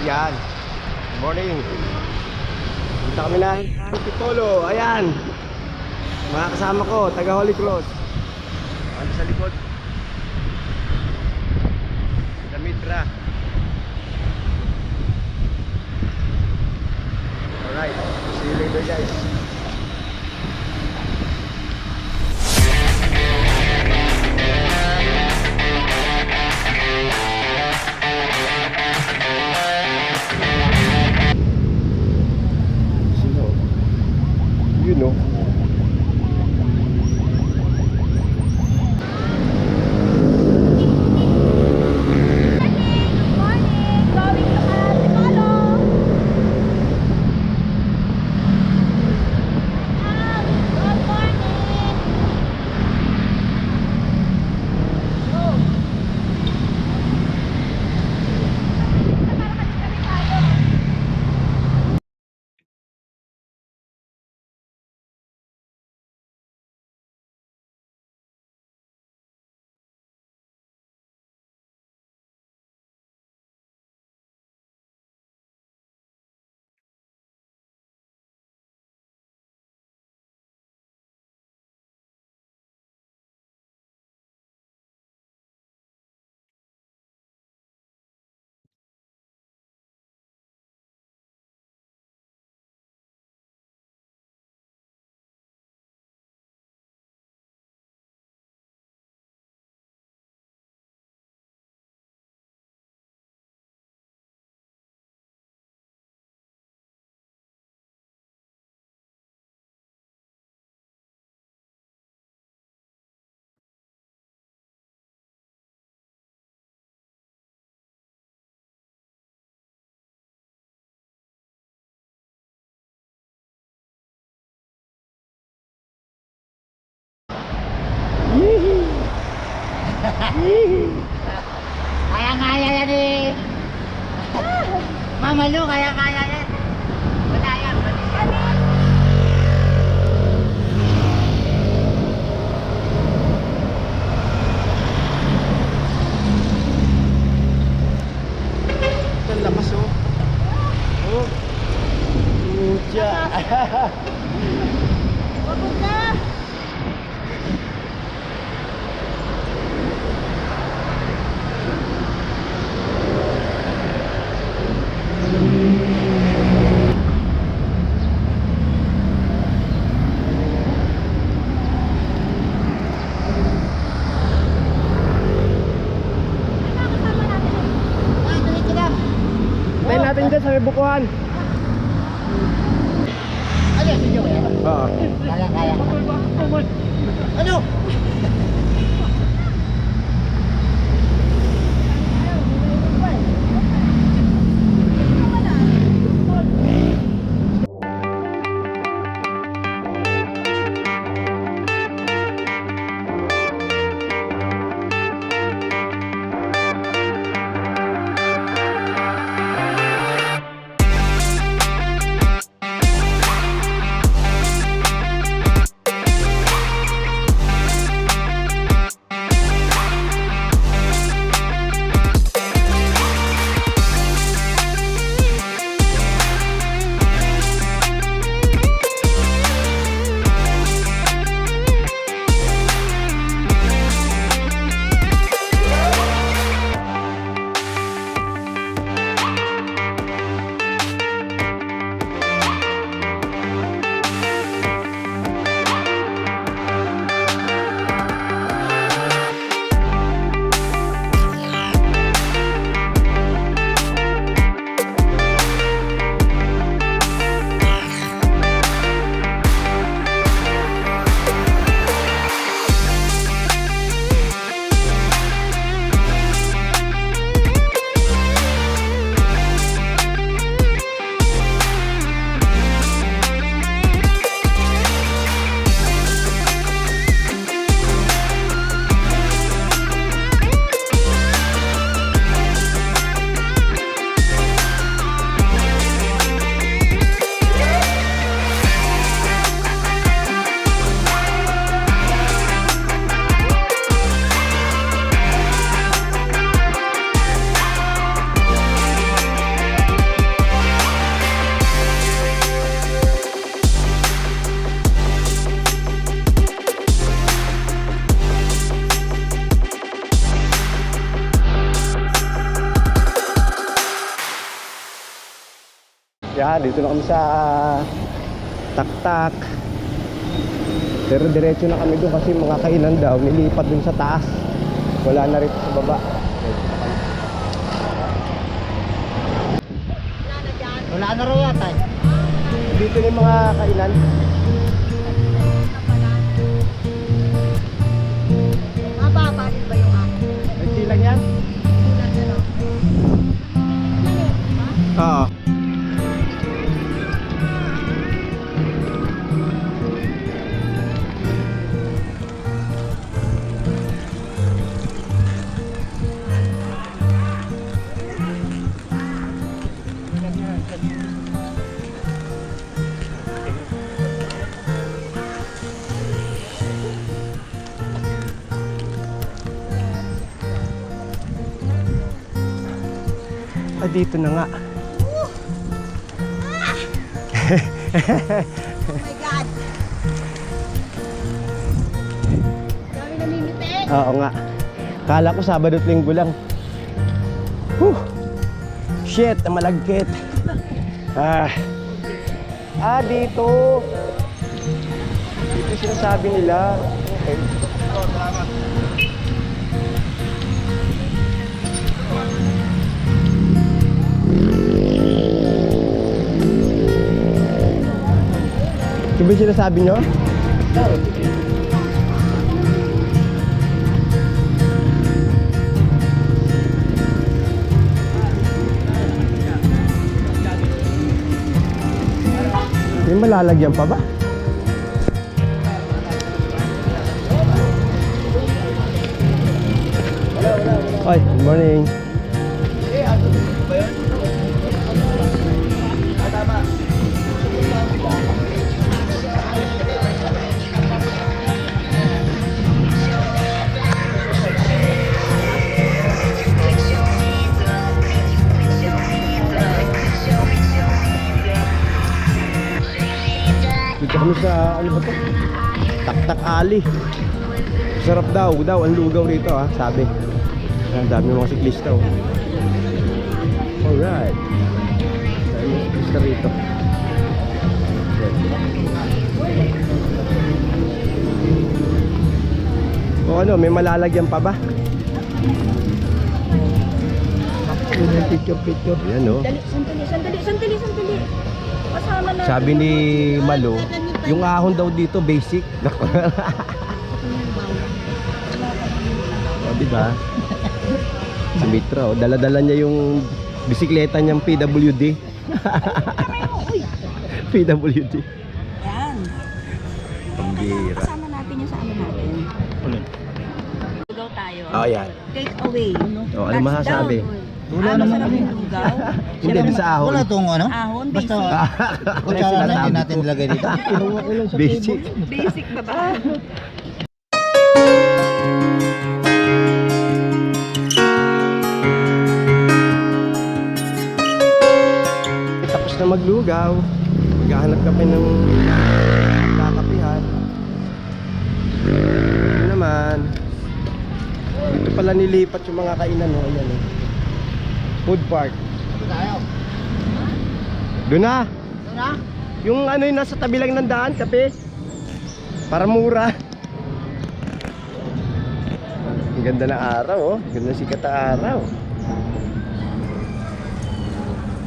Yan. Good morning. Punta kami na Antipolo. Ayan. Mga kasama ko, taga Holy Cross. Ano sa likod? Sa Mitra. Alright. See you later guys. Kaya-kaya yan eh. Mama Lu, kaya-kaya yan. Wala yan. Ang lakas oh. Oh. Pucha. Pagod na! Nakakasama natin. Ah, tuloy lang. Tayo natin dyan sa bukuhan. Ano yan? Video kaya? Kaya-kaya. Ano? Yan, dito na kami sa Taktak. Pero diretso na kami doon kasi mga kainan daw nilipat dun sa taas. Wala na rito sa baba. Wala na raw yata eh. Dito na yung mga kainan. Mababa din ba yung akin? Nagsilang yan? Oo. Ah, dito na nga. Oh my God! Dami namimiti. Oo nga. Kala ko Sabado at Linggo lang. Whew. Shit, ang malagkit. Ah. Ah, dito. Dito sinasabi nila. Okay. Ba yung sinasabi nyo? May malalagyan pa ba? Ay, good morning. Dito kami sa, ano ba to? Taktak Ali. Sarap daw, daw, ang lugaw rito ah, sabi. Ang dami mga siklista oh. Alright. Dami mga siklista rito. O ano, may malalagyan pa ba? Picture, picture. Yan oh. Dali, sandali, sandali, sandali, sandali. Sabi ni Malo, yung ahon daw dito basic. o, di ba? Si Mitra, oh, dala-dala niya yung bisikleta niyang PWD. PWD. Yan. Pambira. Kasama natin yung sa ano natin. Lugaw tayo. Oh, yan. Take away. Oh, ano masasabi? Wala ah, naman yung lugaw. Hindi, doon sa ahon. Wala tong ano? Ahon, Basta basic. kutsara na din natin nilagay dito. Basic. Basic ba ba? Tapos na maglugaw. Maghahanap kami ng kakapihan. Ito naman. Dito pala nilipat yung mga kainan. Oh. Ayan, oh. Food park. Doon na. Ito na. Yung ano yung nasa tabi lang ng daan, kape. Para mura. Ang ganda ng araw, oh. Ang Ganda sikat na araw.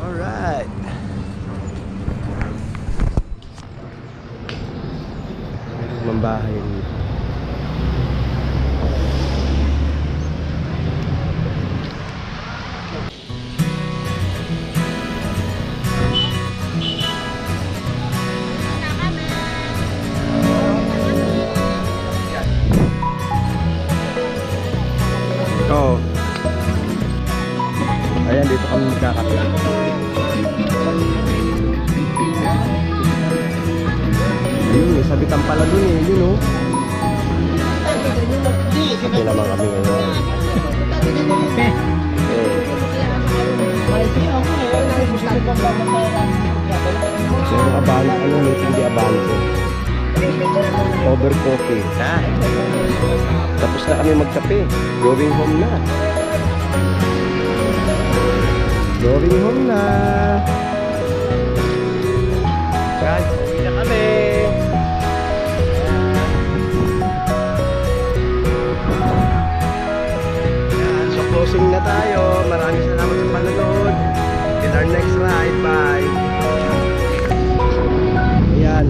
Alright. Mambahay kami magkakape. Ayun, may sabitan pala dun eh. Yun oh. Kape naman kami ngayon. Eh. Zero abante, ano may hindi abante. Over coffee. Ha? Tapos na kami magkape. Going home na. Going home na. Guys, uwi na kami. Yan, closing na tayo. Maraming salamat sa panonood. In our next ride, bye. Ayan.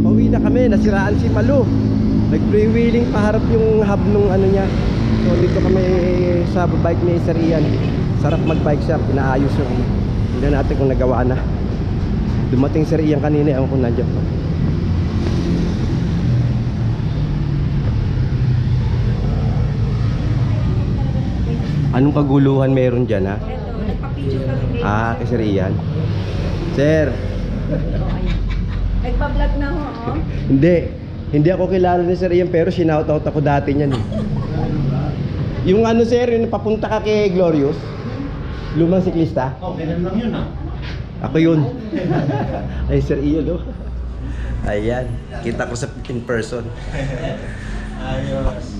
Pauwi na kami. Nasiraan si Malu. Nag-freewheeling paharap yung hub nung ano niya. So dito kami sa bike ni Sir Ian. Sarap mag-bike shop. Inaayos yung. Tignan natin kung nagawa na. Dumating Sir Ian kanina. Ewan kung nandiyan pa. Anong kaguluhan meron dyan ha? Ito. Ah, kay Sir Ian. Sir, Nagpa-vlog na ho, oh. hindi. Hindi ako kilala ni Sir Ian pero sinoutout ako dati niyan eh. Yung ano sir, yung papunta ka kay Glorious, lumang siklista. Oh, ganun lang yun ah. Ako yun. Ay, Sir Ian, oh. Ayan, kita ko sa in person. Ayos.